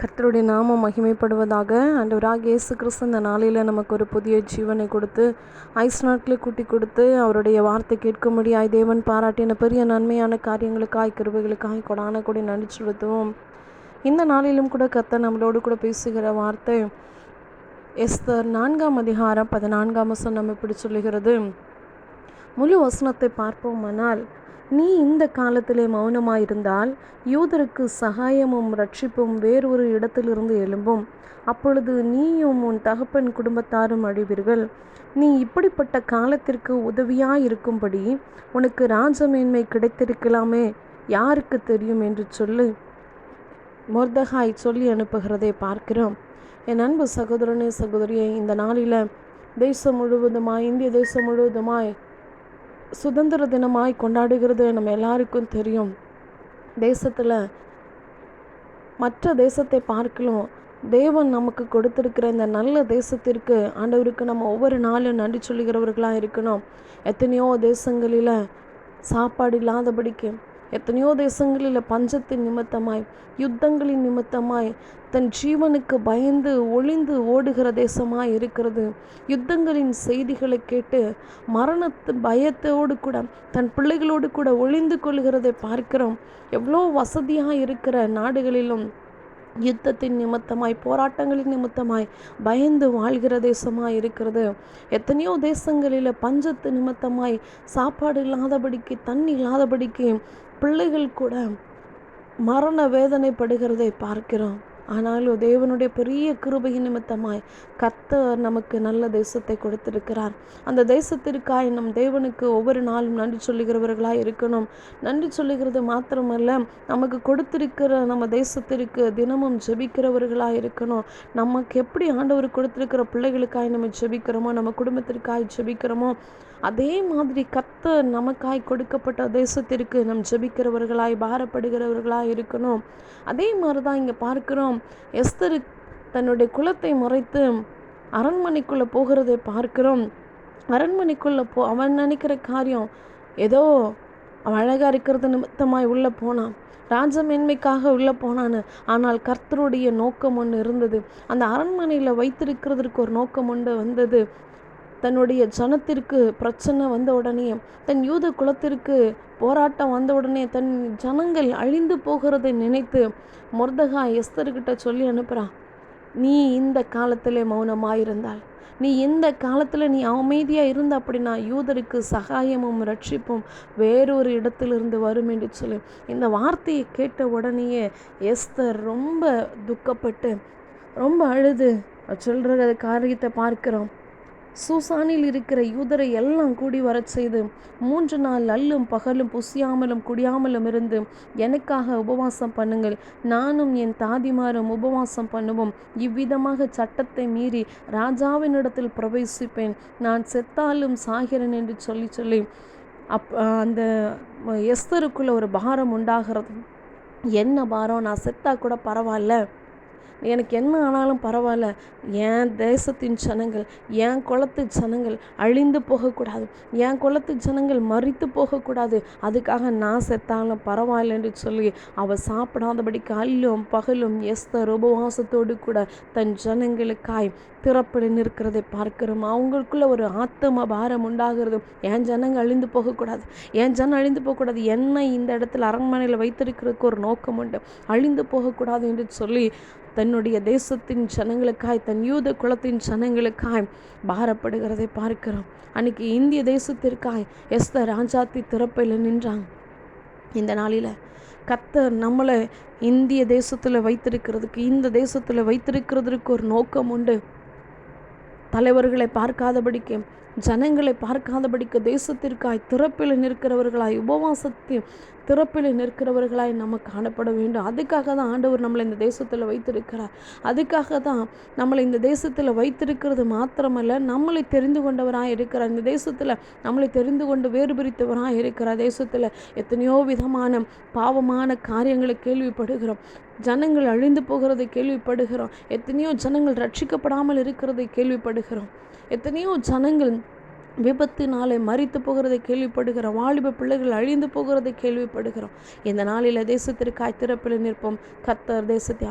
கர்த்தருடைய நாமம் மகிமைப்படுவதாக ஆண்டவராக இயேசு கிறிஸ்து இந்த நாளில் நமக்கு ஒரு புதிய ஜீவனை கொடுத்து ஐஸ் நாட்களை கூட்டி கொடுத்து அவருடைய வார்த்தை கேட்கும்படியாய் தேவன் பாராட்டின பெரிய நன்மையான காரியங்களுக்காய் கிருபைகளுக்காய் கொடான கொடி நன்றி செலுத்துவோம். இந்த நாளிலும் கூட கர்த்தர் நம்மளோடு கூட பேசுகிற வார்த்தை எஸ்தர் நான்காம் அதிகாரம் பதினான்காம் வசனம் நம்ம இப்படி சொல்லுகிறது. முழு வசனத்தை பார்ப்போமானால் நீ இந்த காலத்திலே மௌனமாயிருந்தால் யூதருக்கு சகாயமும் ரட்சிப்பும் வேறொரு இடத்திலிருந்து எழும்பும். அப்பொழுது நீயும் உன் தகப்பன் குடும்பத்தாரும் அழிவீர்கள். நீ இப்படிப்பட்ட காலத்திற்கு உதவியாயிருக்கும்படி உனக்கு ராஜமேன்மை கிடைத்திருக்கலாமே. யாருக்கு தெரியும் என்று சொல்லு. மொர்தகாய் சொல்லி அனுப்புகிறதை பார்க்கிறோம். என் அன்பு சகோதரனே சகோதரியை இந்த நாளில் தேசம் முழுவதுமாய் இந்திய தேசம் முழுவதுமாய் சுதந்திர தினமாய் கொண்டாடுகிறது நம்ம எல்லாருக்கும் தெரியும். தேசத்தில் மற்ற தேசத்தை பார்க்கலாம் தேவன் நமக்கு கொடுத்திருக்கிற இந்த நல்ல தேசத்திற்கு ஆண்டவருக்கு நம்ம ஒவ்வொரு நாளும் நன்றி சொல்லுகிறவர்களாக இருக்கணும். எத்தனையோ தேசங்களில் சாப்பாடு இல்லாதபடிக்கு எத்தனையோ தேசங்களில் பஞ்சத்தின் நிமித்தமாய் யுத்தங்களின் நிமித்தமாய் தன் ஜீவனுக்கு பயந்து ஒளிந்து ஓடுகிற தேசமாய் இருக்கிறது. யுத்தங்களின் செய்திகளை கேட்டு மரணத்து பயத்தோடு கூட தன் பிள்ளைகளோடு கூட ஒளிந்து கொள்கிறதை பார்க்கிறோம். எவ்வளோ வசதியாக இருக்கிற நாடுகளிலும் யுத்தத்தின் நிமித்தமாய் போராட்டங்களின் நிமித்தமாய் பயந்து வாழ்கிற தேசமாய் இருக்கிறது. எத்தனையோ தேசங்களில் பஞ்சத்து நிமித்தமாய் சாப்பாடு இல்லாதபடிக்கு தண்ணி இல்லாதபடிக்கு பிள்ளைகள் கூட மரண வேதனைப்படுகிறதை பார்க்கிறோம். ஆனாலும் தேவனுடைய பெரிய கிருபை நிமித்தமாய் கத்தர் நமக்கு நல்ல தேசத்தை கொடுத்திருக்கிறார். அந்த தேசத்திற்காய் நம் தேவனுக்கு ஒவ்வொரு நாளும் நன்றி சொல்லுகிறவர்களாக இருக்கணும். நன்றி சொல்லுகிறது மாத்திரமல்ல நமக்கு கொடுத்திருக்கிற நம்ம தேசத்திற்கு தினமும் ஜெபிக்கிறவர்களாக இருக்கணும். நமக்கு எப்படி ஆண்டவர் கொடுத்திருக்கிற பிள்ளைகளுக்காய் நம்ம ஜெபிக்கிறோமோ நம்ம குடும்பத்திற்காய் ஜெபிக்கிறோமோ அதே மாதிரி கத்த நமக்காய் கொடுக்கப்பட்ட தேசத்திற்கு நம் ஜெபிக்கிறவர்களாய் பாரப்படுகிறவர்களாய் இருக்கணும். அதே மாதிரி தான் இங்கே பார்க்கிறோம். எஸ்தரு தன்னுடைய குலத்தை மறைத்து அரண்மனைக்குள்ளே போகிறதை பார்க்கிறோம். அரண்மனைக்குள்ளே போ அவன் நினைக்கிற காரியம் ஏதோ அவன் அழகாக இருக்கிறது நிமித்தமாய் உள்ளே போனான். ராஜமேன்மைக்காக உள்ளே போனான்னு. ஆனால் கர்த்தருடைய நோக்கம் ஒன்று இருந்தது. அந்த அரண்மனையில் வைத்திருக்கிறதுக்கு ஒரு நோக்கம் ஒன்று வந்தது. தன்னுடைய ஜனத்திற்கு பிரச்சனை வந்த உடனே தன் யூத குலத்திற்கு போராட்டம் வந்த உடனே தன் ஜனங்கள் அழிந்து போகிறதை நினைத்து மொர்தகா எஸ்தர்கிட்ட சொல்லி அனுப்புகிறான் நீ இந்த காலத்தில் மௌனமாயிருந்தால் நீ இந்த காலத்தில் நீ அமைதியாக இருந்த அப்படின்னா யூதருக்கு சகாயமும் ரட்சிப்பும் வேறொரு இடத்திலிருந்து வரும் என்று சொல்லி. இந்த வார்த்தையை கேட்ட உடனேயே எஸ்தர் ரொம்ப துக்கப்பட்டு ரொம்ப அழுது. சொல்கிற காரியத்தை பார்க்கிறோம். சூசானில் இருக்கிற யூதரை எல்லாம் கூடி வரச் செய்து மூன்று நாள் அல்லும் பகலும் புசியாமலும் குடியாமலும் இருந்து எனக்காக உபவாசம் பண்ணுங்கள். நானும் என் தாதிமாரும் உபவாசம் பண்ணுவோம். இவ்விதமாக சட்டத்தை மீறி ராஜாவினிடத்தில் பிரவேசிப்பேன். நான் செத்தாலும் சாகிறேன் என்று சொல்லி சொல்லி அப் அந்த எஸ்தருக்குள்ள ஒரு பாரம் உண்டாகிறது. என்ன பாரம்? நான் செத்தா கூட பரவாயில்ல. எனக்கு என்ன ஆனாலும் பரவாயில்ல. என் தேசத்தின் ஜனங்கள் என் குளத்து ஜனங்கள் அழிந்து போகக்கூடாது. என் குளத்து ஜனங்கள் மறித்து போகக்கூடாது. அதுக்காக நான் செத்தாலும் பரவாயில்ல என்று சொல்லி அவள் சாப்பிடாதபடி காலிலும் பகலும் எஸ்தர் உபவாசத்தோடு கூட தன் ஜனங்களுக்காய் திறப்பட நிற்கிறதை பார்க்கிறோம். அவங்களுக்குள்ள ஒரு ஆத்தம பாரம் உண்டாகிறது. என் ஜனங்கள் அழிந்து போகக்கூடாது. என் ஜனம் அழிந்து போகக்கூடாது. என்னை இந்த இடத்துல அரண்மனையில் வைத்திருக்கிறதுக்கு ஒரு நோக்கம் உண்டு. அழிந்து போகக்கூடாது என்று சொல்லி தன்னுடைய தேசத்தின் ஜனங்களுக்காய் தன் யூத குலத்தின் ஜனங்களுக்காய் பாரப்படுகிறதை பார்க்கிறோம். அன்னைக்கு இந்திய தேசத்திற்காய் எஸ்த ராஜாத்தி திறப்பையில் நின்றாங்க இந்த நாளில் கத்தர் நம்மளை இந்திய தேசத்தில் வைத்திருக்கிறதுக்கு இந்த தேசத்தில் வைத்திருக்கிறதுக்கு ஒரு நோக்கம் உண்டு. தலைவர்களை பார்க்காதபடிக்கு ஜனங்களை பார்க்காதபடிக்கு தேசத்திற்காய் திறப்பில் நிற்கிறவர்களாய் உபவாசத்தில் திறப்பில் நிற்கிறவர்களாய் நம்ம காணப்பட வேண்டும். அதுக்காக தான் ஆண்டவர் நம்மளை இந்த தேசத்தில் வைத்திருக்கிறார். அதுக்காக தான் நம்மளை இந்த தேசத்தில் வைத்திருக்கிறது மாத்திரமல்ல நம்மளை தெரிந்து கொண்டவராக இருக்கிறார். இந்த தேசத்தில் நம்மளை தெரிந்து கொண்டு வேறு பிரித்தவராக இருக்கிறார். தேசத்தில் எத்தனையோ விதமான பாவமான காரியங்களை கேள்விப்படுகிறோம். ஜனங்கள் அழிந்து போகிறதை கேள்விப்படுகிறோம். எத்தனையோ ஜனங்கள் ரட்சிக்கப்படாமல் இருக்கிறதை கேள்விப்படுகிறோம். எத்தனையோ ஜனங்கள் விபத்தினாலே மறித்து போகிறதை கேள்விப்படுகிறோம். வாலிப பிள்ளைகள் அழிந்து போகிறதை கேள்விப்படுகிறோம். இந்த நாளில் தேசத்திற்கு திறப்பில் நிற்போம். கத்தர் தேசத்தை